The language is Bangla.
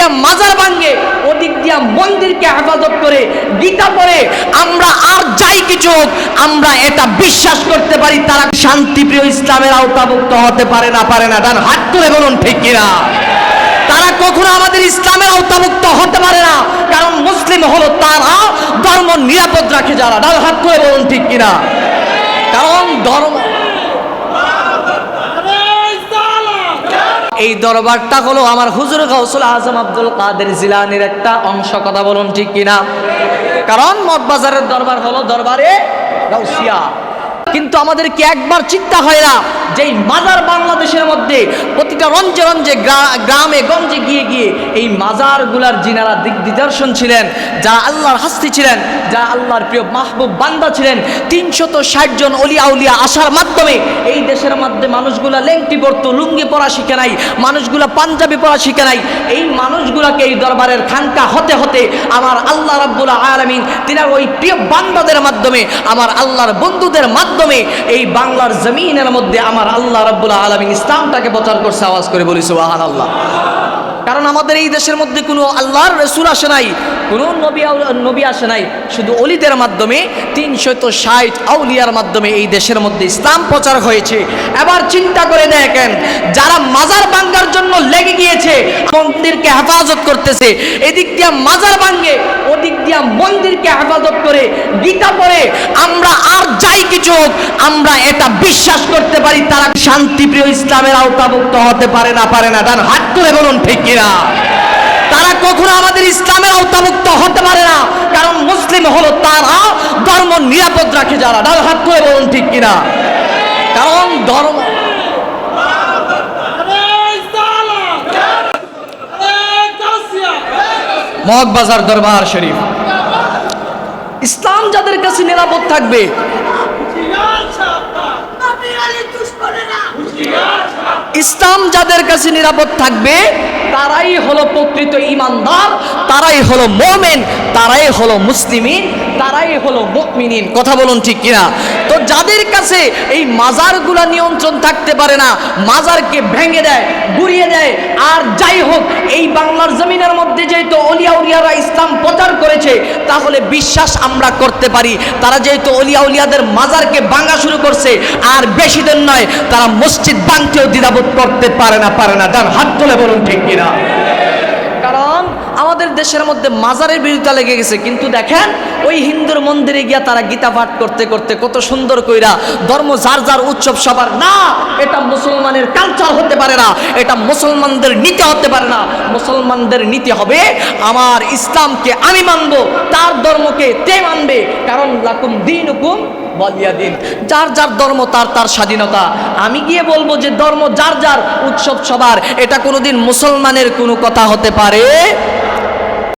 দিয়া মাজার ভাঙ্গে, ওদিক দিয়া মন্দিরকে হেফাজত করে গীতা পড়ে। আমরা আর যাই কিছু আমরা এটা বিশ্বাস করতে পারি, তারা শান্তিপ্রিয় ইসলামের আওতাভুক্ত হতে পারে না পারে না। ডান হাত তুলে বলুন, ঠিক কিনা? তারা কখনো আমাদের ইসলামের আওতাভুক্ত হতে পারে না, কারণ মুসলিম হলো তারা ধর্ম নিরাপদ রাখে যারা। ডান হাত তুলে বলুন, ঠিক কিনা? কারণ ধর্ম এই দরবারটা হলো আমার হুজুর গাউসুল আজম আব্দুল কাদের জিলানির একটা অংশ, কথা বলুন ঠিক কিনা? কারণ মগবাজারের দরবার হলো দরবারে গাউসিয়া কিন্তু আমাদেরকে একবার চিন্তা হয় না যে মাজার বাংলাদেশের মধ্যে প্রতিটা রঞ্জে রঞ্জে গ্রা- গ্রামে, গঞ্জে গিয়ে গিয়ে এই মাজারগুলার জিনারা দিক নিদর্শন ছিলেন, যারা আল্লাহর হাস্তি ছিলেন, যারা আল্লাহর প্রিয় মাহবুব বান্দা ছিলেন, তিনশত ষাট জন অলিয়া উলিয়া আসার মাধ্যমে এই দেশের মধ্যে মানুষগুলা লেংটি পরতো, লুঙ্গি পরা শিখে নাই, মানুষগুলা পাঞ্জাবি পরা শিখে নাই, এই মানুষগুলাকে এই দরবারের খানকা হতে হতে আমার আল্লাহ রাব্বুল আলামিন, তিনার ওই প্রিয় বান্দাদের মাধ্যমে আমার আল্লাহর বন্ধুদের মাধ্যমে এই বাংলার জমিনের মধ্যে আমার আল্লাহ রাব্বুল আলামিন ইসলামটাকে প্রচার করছে, আওয়াজ করে বলি, সুবহানাল্লাহ। আল্লাহ কারণ আমাদের এই দেশের মধ্যে কোনো আল্লাহর রসুল আসে নাই, কোনো নবী নবী আসে নাই, শুধু অলিদের মাধ্যমে, তিনশত ষাট আউলিয়ার মাধ্যমে এই দেশের মধ্যে ইসলাম প্রচার হয়েছে। এবার চিন্তা করে দেখেন, যারা মাজার ভাঙ্গার জন্য লেগে গিয়েছে, মন্দিরকে হেফাজত করতেছে, এদিক দিয়া মাজার ভাঙ্গে দিয়া মন্দিরকে হেফাজত করে, গীতা পড়ে, আমরা আর যাই কিছু আমরা এটা বিশ্বাস করতে পারি, তারা শান্তিপ্রিয় ইসলামের আওতাভুক্ত হতে পারে না পারে না। তার হাত তুলে বলুন, ঠিক কিনা? তারা কখনো আমাদের ইসলামের আওতাভুক্ত হতে পারে না, কারণ মুসলিম হলো তারা ধর্ম নিরাপদ রাখে যারা। ডাল হাত তুলে বলুন, ঠিক কিনা? কারণ ধর্ম মগবাজার দরবার শরীফ। ইসলাম যাদের কাছে নিরাপদ থাকবে। ইসলাম যাদের কাছে নিরাপদ থাকবে, তারাই হলো প্রকৃত ইমানদার, তারাই হলো মোমেন, তারাই হলো মুসলিমিন তারাই হলো মুকমিনিন কথা বলুন ঠিক কিনা? তো যাদের কাছে এই মাজারগুলা নিয়ন্ত্রণ থাকতে পারে না, মাজারকে ভেঙে দেয়, গুড়িয়ে দেয়, আর যাই হোক, এই বাংলার জমিনের মধ্যে যেহেতু অলিয়া উলিয়ারা ইসলাম প্রচার করেছে, তাহলে বিশ্বাস আমরা করতে পারি। তারা যেহেতু অলিয়া উলিয়াদের মাজারকে ভাঙা শুরু করছে, আর বেশি দিন নয়, তারা মসজিদ ভাঙতেও দ্বিধাবোধ করতে পারে না পারে না। ডান হাত তুলে বলুন ঠিক কিনা? আমাদের দেশের মধ্যে মাজারের বিরোধিতা লেগে গেছে। কিন্তু দেখেন, ওই হিন্দুর মন্দিরে গিয়া তারা গীতা পাঠ করতে করতে কত সুন্দর কইরা ধর্ম যার যার উৎসব সবার, না, এটা মুসলমানের কালচার হতে পারে না, এটা মুসলমানদের নীতি হতে পারে না। মুসলমানদের নীতি হবে, আমার ইসলামকে আমি মানব, তার ধর্মকে তে মানবে, কারণ লাকুম দিন হুকুম বলিয়া দিন। যার যার ধর্ম, তার তার স্বাধীনতা। আমি গিয়ে বলব যে ধর্ম যার যার উৎসব সবার, এটা কোনোদিন মুসলমানের কোনো কথা হতে পারে